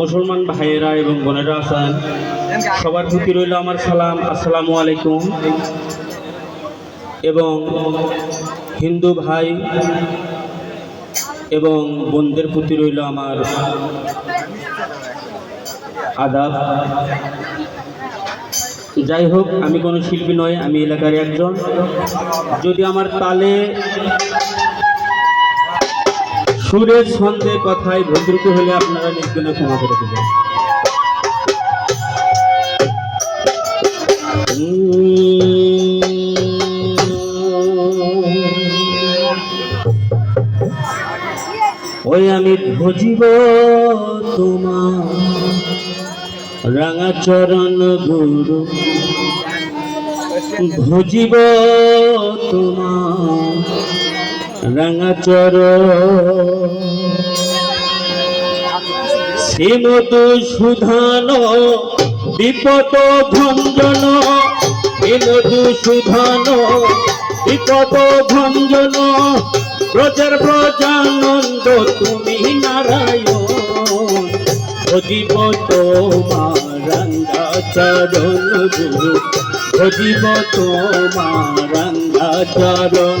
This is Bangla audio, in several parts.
মুসলমান ভাইয়েরা এবং বোনেরা আছেন, সবার প্রতি রইল আমার সালাম, আসসালামু আলাইকুম। এবং হিন্দু ভাই এবং বোনদের প্রতি রইল আমার আদাব। যাই হোক, আমি কোনো শিল্পী নই, আমি এলাকার একজন। যদি আমার তালে সুরের ছন্দে কথায় ভদ্রুতি হলে আপনারা নির্জনে ক্ষমা করে দেবেন। ওই আমি ভজিব তোমার রাঙা চরণ গুরু। ভজিব তোমার রাঙা চরণ শ্রীমতু সুধান বিপদ ভঞ্জন শ্রীমতু সুধান বিপদ ভঞ্জন ব্রজের ব্রজানন্দ তুমি নারায়ণ। ভজিব তোমার রঙ্গা চরণ গুরু। ভজিব তোমার রঙ্গা চরণ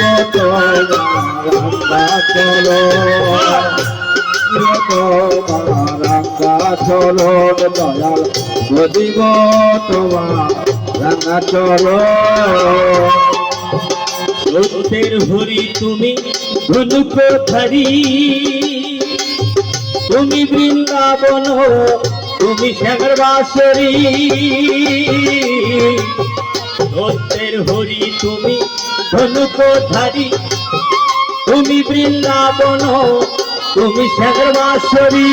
চরণ দয়াল ভজিব তোমার রাঙা চরণ সত্যের হরি তুমি ধনুক তুমি বৃন্দাবন, তুমি শ্যামর বাসরি সত্যের হরি তুমি ধনুক ধারি তুমি বৃন্দাবন তুমি শ্যামর বাসরি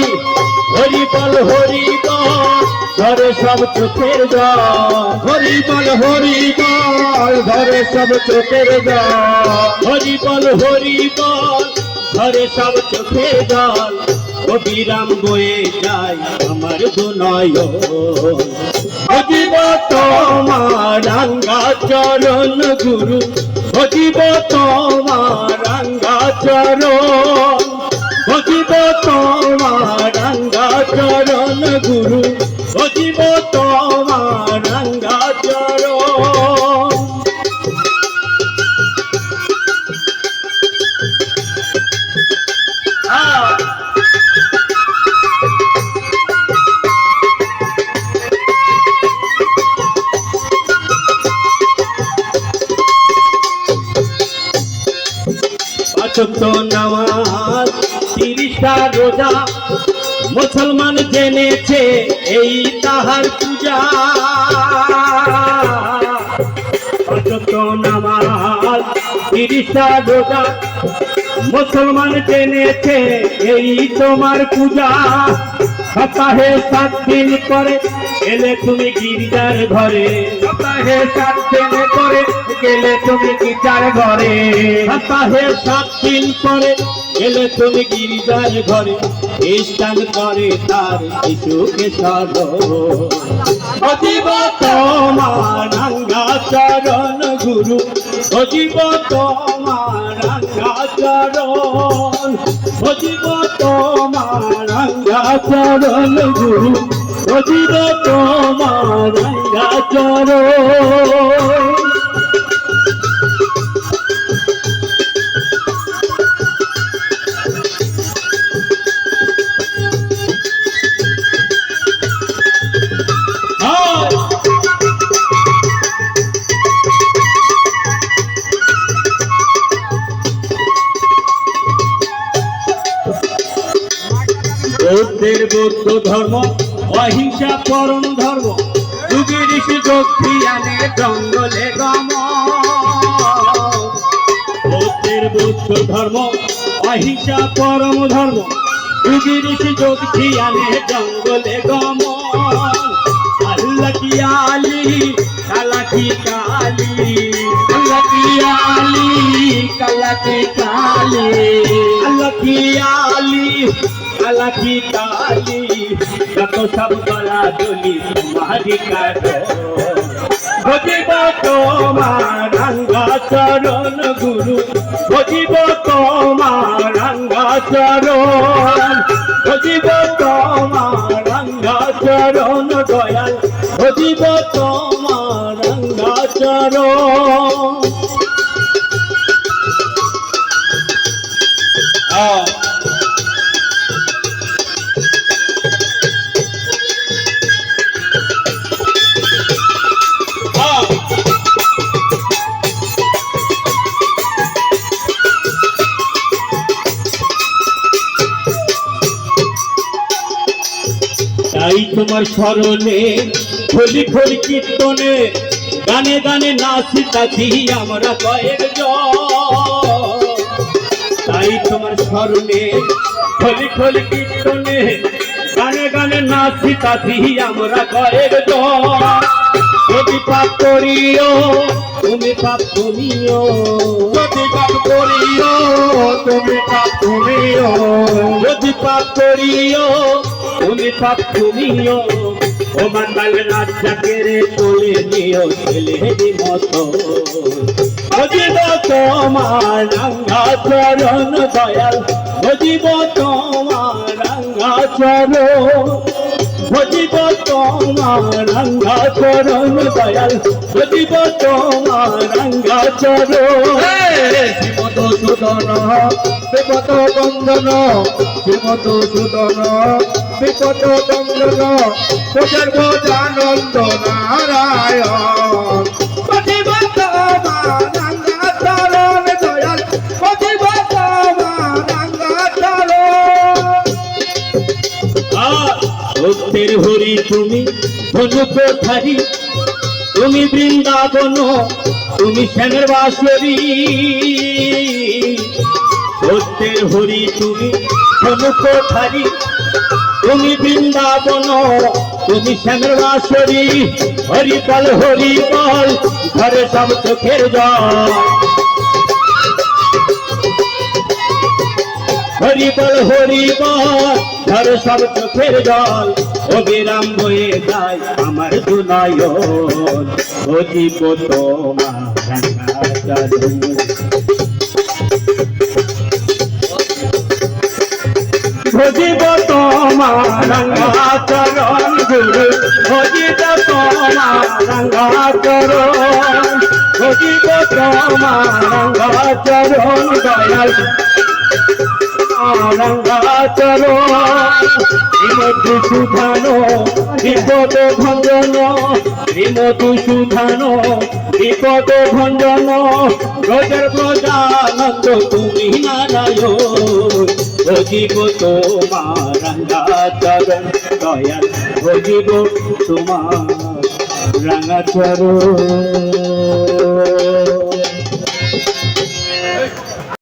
হরি বল হরি বল ধরে সব চোখের জল। হরি বল হরি বল ধরে সব চোখের জল। হরি বল হরি বল ধরে সব চোখের জল। বয়ে যায় আমার দুনয়। তোমার রাঙ্গা চরণ গুরু ভজিব তোমার রাঙ্গা চরণ ভজিব তোমার রাঙ্গা চরণ গুরু ভজিব তোমার রোজা। মুসলমান জেনেছে এই তাহার পূজা। পাঁচক্ত নামাজ, তিরিশটা রোজা। মুসলমান জেনেছে এই তোমার পূজা। সপ্তাহে সাত দিন করে এলে তুমি গির্জার ঘরে। সপ্তাহে সাত দিন করে গেলে তুমি গির্জার ঘরে। সপ্তাহে সাত দিন করে গেলে তুমি গির্জার ঘরে। খ্রিস্টান করে তার শিশুকে সর অজীব তোমার রাঙ্গা চরণ গুরু। অজীব তোমার রাঙ্গা চরণ। অজীব তোমার চরণ গুরু তোমার চরণ। বৌদ্ধ ধর্ম, অহিংসা পরম ধর্ম, যুগে যোগী আনে জঙ্গলে গম। বৌদ্ধের বৌদ্ধ ধর্ম, অহিংসা পরম ধর্ম সুযোগ ধিয়ানে জঙ্গলে গমন আল্লাহ কি কালা? কালি? কালা কি কালি যত সব গলা দলি তোমারি কাটো ভজিব তোমার রঙ্গা চরণ গুরু ভজিব তোমার রঙ্গা চরণ ভজিব তোমার রঙ্গা চরণ দয়াল ভজিব তোমার রঙ্গা চরণ আহ তাই তোমার স্মরণে খলি খলি কীর্তনে গানে গানে নাচি তাছি আমরা কয়েক তাই তোমার স্মরণে খলি খলি কীর্তনে গানে গানে নাচি তাছি আমরা কয়েক যদি পাপ করিও, তুমি পাপ তুমিও যদি পাপ করিও, তুমি পাপ তুমিও যদি পাপ করিও পাপ তুমিও। ও মান্দাল রাজা কেড়ে চলে নিও ছেলেরই মতো। ভজিব তোমার রঙ্গা চরণ দয়াল। ভজিব তোমার রঙ্গা চরণ। ভজিব তোমার রঙ্গা চরণ দয়াল। ভজিব তোমার রঙ্গা চরণ। শ্রীমত সুদন বিপদ বন্দন শ্রীমত সুদন বিপদ বন্দন প্রচার বোধানন্দ নারায়ণ। সত্যের হরি তুমি ধনুপধারী তুমি বৃন্দাবন, তুমি শ্যামের বাসরি। সত্যের হরি তুমি ধনুপধারী তুমি বৃন্দাবন, তুমি শ্যামের বাসরি হরিপাল হরিপাল, ঘরে সব চোখের জল। হরিবল হরিবল ধর সব চোখের জল। অবিরাম বয়ে যায় আমার দুনয়ন ভজিব তোমার ভজিব তোমার রঙ্গাচরণ গুরু, ভজিব তোমার রঙ্গাচরণ ভজিব তোমার রঙ্গাচরণ দয়াল সুধানো বিপদ ভঞ্জন শ্রীমতু সুধানো বিপদ ভঞ্জন তুমি নারায়ণ ভজিব তোমার রঙ্গাচরণ দয়াল ভজিব তোমার রঙ্গাচরণ